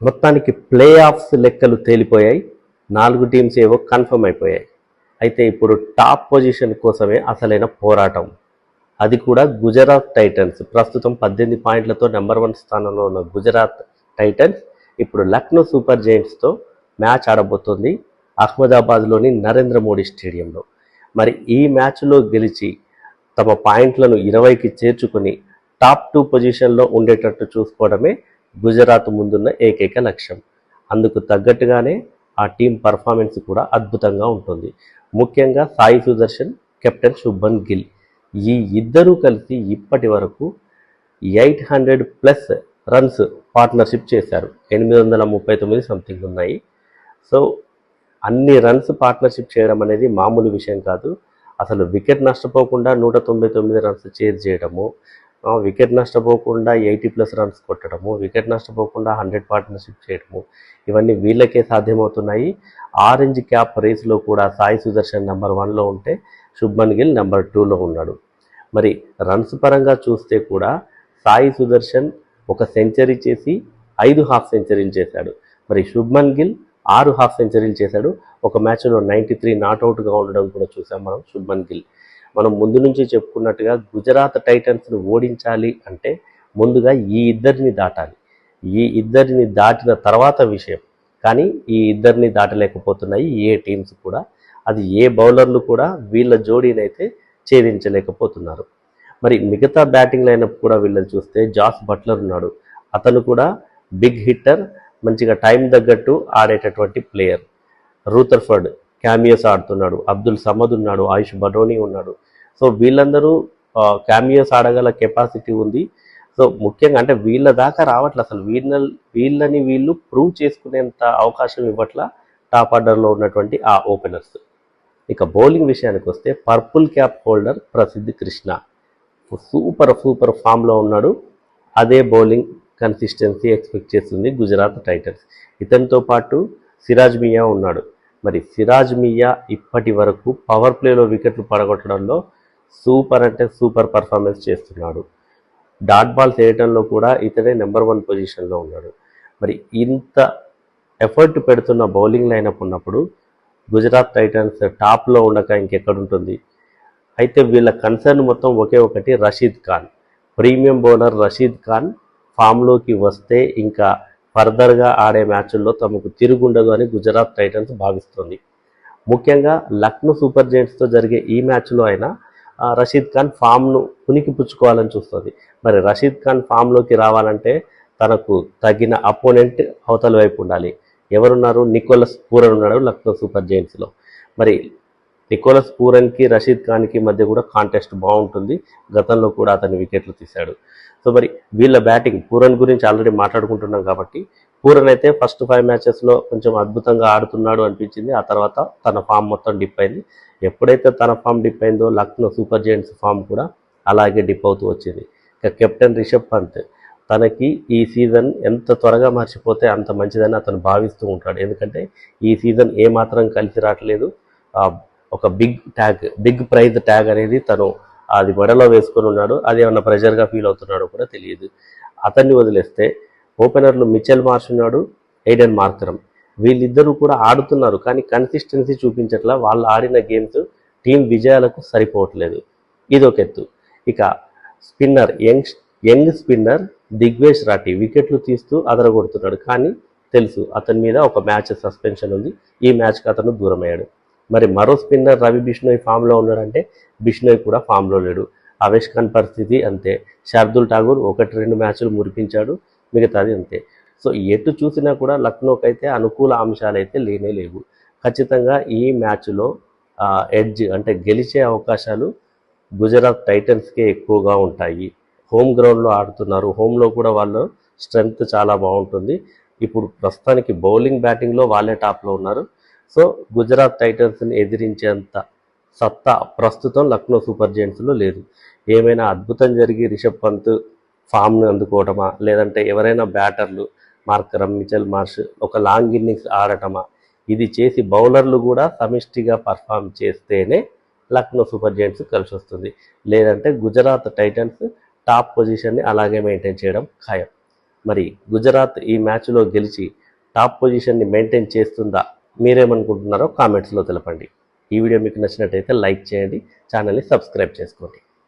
మొత్తానికి play offs లెక్కలు తేలిపోయాయి. నాలుగు టీమ్స్ ఏవో కన్ఫర్మ్ అయిపోయాయి. అయితే ఇప్పుడు టాప్ పొజిషన్ కోసమే అసలైన పోరాటం. అది కూడా గుజరాత్ టైటన్స్. ప్రస్తుతం పద్దెనిమిది పాయింట్లతో నెంబర్ వన్ స్థానంలో ఉన్న గుజరాత్ టైటన్స్ ఇప్పుడు లక్నో సూపర్ జైంట్స్తో మ్యాచ్ ఆడబోతోంది అహ్మదాబాద్లోని నరేంద్ర మోడీ స్టేడియంలో. మరి ఈ మ్యాచ్లో గెలిచి తమ పాయింట్లను ఇరవైకి చేర్చుకొని టాప్ టూ పొజిషన్లో ఉండేటట్టు చూసుకోవడమే గుజరాత్ ముందున్న ఏకైక లక్ష్యం. అందుకు తగ్గట్టుగానే ఆ టీం పర్ఫార్మెన్స్ కూడా అద్భుతంగా ఉంటుంది. ముఖ్యంగా సాయి సుదర్శన్ కెప్టెన్ శుభన్ గిల్. ఈ ఇద్దరూ కలిసి ఇప్పటి వరకు eight hundred plus runs partnership చేశారు. ఎనిమిది వందల ముప్పై తొమ్మిది సంథింగ్ ఉన్నాయి. సో అన్ని రన్స్ పార్ట్నర్షిప్ చేయడం అనేది మామూలు విషయం కాదు. అసలు వికెట్ నష్టపోకుండా నూట తొంభై తొమ్మిది రన్స్ చేజ్ చేయడము వికెట్ నష్టపోకుండా ఎయిటీ ప్లస్ రన్స్ కొట్టడము వికెట్ నష్టపోకుండా హండ్రెడ్ పార్ట్నర్షిప్ చేయడము ఇవన్నీ వీళ్ళకే సాధ్యమవుతున్నాయి. ఆరెంజ్ క్యాప్ రేస్లో కూడా సాయి సుదర్శన్ నెంబర్ వన్లో ఉంటే శుభ్మన్ గిల్ నెంబర్ టూలో ఉన్నాడు. మరి రన్స్ పరంగా చూస్తే కూడా సాయి సుదర్శన్ ఒక సెంచరీ చేసి ఐదు హాఫ్ సెంచరీలు చేశాడు. మరి శుభ్మన్ గిల్ ఆరు హాఫ్ సెంచరీలు చేశాడు. ఒక మ్యాచ్లో నైంటీ త్రీ నాట్అవుట్గా ఉండడం కూడా చూసాం మనం శుభ్మన్ గిల్. మనం ముందు నుంచి చెప్పుకున్నట్టుగా గుజరాత్ టైటన్స్ను ఓడించాలి అంటే ముందుగా ఈ ఇద్దరిని దాటాలి. ఈ ఇద్దరిని దాటిన తర్వాత విషయం. కానీ ఈ ఇద్దరిని దాటలేకపోతున్నాయి ఏ టీమ్స్ కూడా. అది ఏ బౌలర్లు కూడా వీళ్ళ జోడీనైతే ఛేదించలేకపోతున్నారు. మరి మిగతా బ్యాటింగ్ లైనప్ కూడా వీళ్ళని చూస్తే జాస్ బట్లర్ ఉన్నాడు. అతను కూడా బిగ్ హిట్టర్ మంచిగా టైం తగ్గట్టు ఆడేటటువంటి ప్లేయర్. రూతర్ఫర్డ్ క్యామియస్ ఆడుతున్నాడు అబ్దుల్ సమద్ ఉన్నాడు ఆయుష్ బడోని ఉన్నాడు. సో వీళ్ళందరూ క్యామియోస్ ఆడగల కెపాసిటీ ఉంది. సో ముఖ్యంగా అంటే వీళ్ళ దాకా రావట్లే అసలు. వీళ్ళ వీళ్ళని వీళ్ళు ప్రూవ్ చేసుకునేంత అవకాశం ఇవ్వట్ల టాప్ ఆర్డర్లో ఉన్నటువంటి ఆ ఓపెనర్స్. ఇక బౌలింగ్ విషయానికి వస్తే పర్పుల్ క్యాప్ హోల్డర్ ప్రసిద్ధి కృష్ణ. సూపర్ సూపర్ ఫామ్లో ఉన్నాడు. అదే బౌలింగ్ కన్సిస్టెన్సీ ఎక్స్పెక్ట్ చేస్తుంది గుజరాత్ టైటన్స్. ఇతనితో పాటు సిరాజ్ మియా ఉన్నాడు. మరి సిరాజ్ మియా ఇప్పటి వరకు పవర్ ప్లేలో వికెట్లు పడగొట్టడంలో సూపర్ అంటే సూపర్ పర్ఫార్మెన్స్ చేస్తున్నాడు. డాట్ బాల్ చేయడంలో కూడా ఇతడే నెంబర్ వన్ పొజిషన్లో ఉన్నాడు. మరి ఇంత ఎఫర్ట్ పెడుతున్న బౌలింగ్ లైనప్ ఉన్నప్పుడు గుజరాత్ టైటన్స్ టాప్లో ఉండక ఇంకెక్కడుంటుంది అయితే వీళ్ళ కన్సర్న్ మొత్తం ఒకే ఒకటి రషీద్ ఖాన్. ప్రీమియం బౌలర్ రషీద్ ఖాన్ ఫామ్లోకి వస్తే ఇంకా ఫర్దర్గా ఆడే మ్యాచ్ల్లో తమకు తిరుగుండదు అని గుజరాత్ టైటన్స్ భావిస్తుంది. ముఖ్యంగా లక్నో సూపర్ జైంట్స్తో జరిగే ఈ మ్యాచ్లో అయినా రషీద్ ఖాన్ ఫామ్ను ఉనికి పుచ్చుకోవాలని చూస్తుంది. మరి రషీద్ ఖాన్ ఫామ్లోకి రావాలంటే తనకు తగిన అపోనెంట్ అవతల వైపు ఉండాలి. ఎవరున్నారు? నికోలస్ పూరన్ ఉన్నాడు లక్నో సూపర్ జైంట్స్లో మరి నికోలస్ పూరన్కి రషీద్ ఖాన్కి మధ్య కూడా కాంటెస్ట్ బాగుంటుంది. గతంలో కూడా అతని వికెట్లు తీశాడు. సో మరి వీళ్ళ బ్యాటింగ్ పూరన్ గురించి ఆల్రెడీ మాట్లాడుకుంటున్నాం కాబట్టి పూరన్ అయితే ఫస్ట్ ఫైవ్ మ్యాచెస్లో కొంచెం అద్భుతంగా ఆడుతున్నాడు అనిపించింది. ఆ తర్వాత తన ఫామ్ మొత్తం డిప్ అయింది. ఎప్పుడైతే తన ఫామ్ డిప్ అయిందో లక్నో సూపర్ జెయింట్స్ ఫామ్ కూడా అలాగే డిప్ అవుతూ వచ్చింది. ఇక కెప్టెన్ రిషబ్ పంత్ తనకి ఈ సీజన్ ఎంత త్వరగా మర్చిపోతే అంత మంచిదని అతను భావిస్తూ ఉంటాడు. ఎందుకంటే ఈ సీజన్ ఏ మాత్రం కలిసి రావట్లేదు. ఒక big tag big price tag అనేది తను అది మెడలో వేసుకొని ఉన్నాడు. అది ఏమన్నా ప్రెషర్గా ఫీల్ అవుతున్నాడో కూడా తెలియదు. అతన్ని వదిలేస్తే ఓపెనర్లు మిచెల్ మార్ష్ ఉన్నాడు ఎయిడెన్ మార్కరం వీళ్ళిద్దరూ కూడా ఆడుతున్నారు కానీ కన్సిస్టెన్సీ చూపించట్లా వాళ్ళు ఆడిన గేమ్స్ టీం విజయాలకు సరిపోవట్లేదు. ఇది ఒక ఎత్తు ఇక spinner young young spinner Digvesh Rathi వికెట్లు తీస్తూ అదరగొడుతున్నాడు. కానీ తెలుసు అతని మీద ఒక మ్యాచ్ సస్పెన్షన్ ఉంది. ఈ మ్యాచ్కి అతను దూరమయ్యాడు. మరి మరో స్పిన్నర్ రవి బిష్ణోయ్ ఫామ్లో ఉన్నాడంటే బిష్ణోయ్ కూడా ఫామ్లో లేడు. అవేష్ ఖాన్ పరిస్థితి అంతే. శార్దుల్ ఠాగూర్ ఒకటి రెండు మ్యాచ్లు మురిపించాడు. మిగతాది అంతే. సో ఎటు చూసినా కూడా లక్నోకి అయితే అనుకూల అంశాలు అయితే లేనే లేవు. ఖచ్చితంగా ఈ మ్యాచ్లో ఎడ్జ్ అంటే గెలిచే అవకాశాలు గుజరాత్ టైటన్స్కే ఎక్కువగా ఉంటాయి. హోమ్ గ్రౌండ్లో ఆడుతున్నారు. హోమ్లో కూడా వాళ్ళు స్ట్రెంగ్త్ చాలా బాగుంటుంది. ఇప్పుడు ప్రస్తుతానికి బౌలింగ్ బ్యాటింగ్లో వాళ్ళే టాప్లో ఉన్నారు. సో గుజరాత్ టైటన్స్ని ఎదిరించేంత సత్తా ప్రస్తుతం లక్నో సూపర్ జెయింట్స్లో లేదు. ఏమైనా అద్భుతం జరిగి రిషబ్ పంత్ ఫామ్ను అందుకోవటమా? లేదంటే ఎవరైనా బ్యాటర్లు మార్కరం మిచెల్ మార్ష్ ఒక లాంగ్ ఇన్నింగ్స్ ఆడటమా? ఇది చేసి బౌలర్లు కూడా సమిష్టిగా పర్ఫామ్ చేస్తేనే లక్నో సూపర్ జెయింట్స్ కలిసి వస్తుంది. లేదంటే గుజరాత్ టైటన్స్ టాప్ పొజిషన్ని అలాగే మెయింటైన్ చేయడం ఖాయం. మరి గుజరాత్ ఈ మ్యాచ్లో గెలిచి టాప్ పొజిషన్ని మెయింటైన్ చేస్తుందా? మీరేమనుకుంటున్నారో కామెంట్స్లో తెలపండి. ఈ వీడియో మీకు నచ్చినట్టయితే లైక్ చేయండి ఛానల్ని సబ్స్క్రైబ్ చేసుకోండి.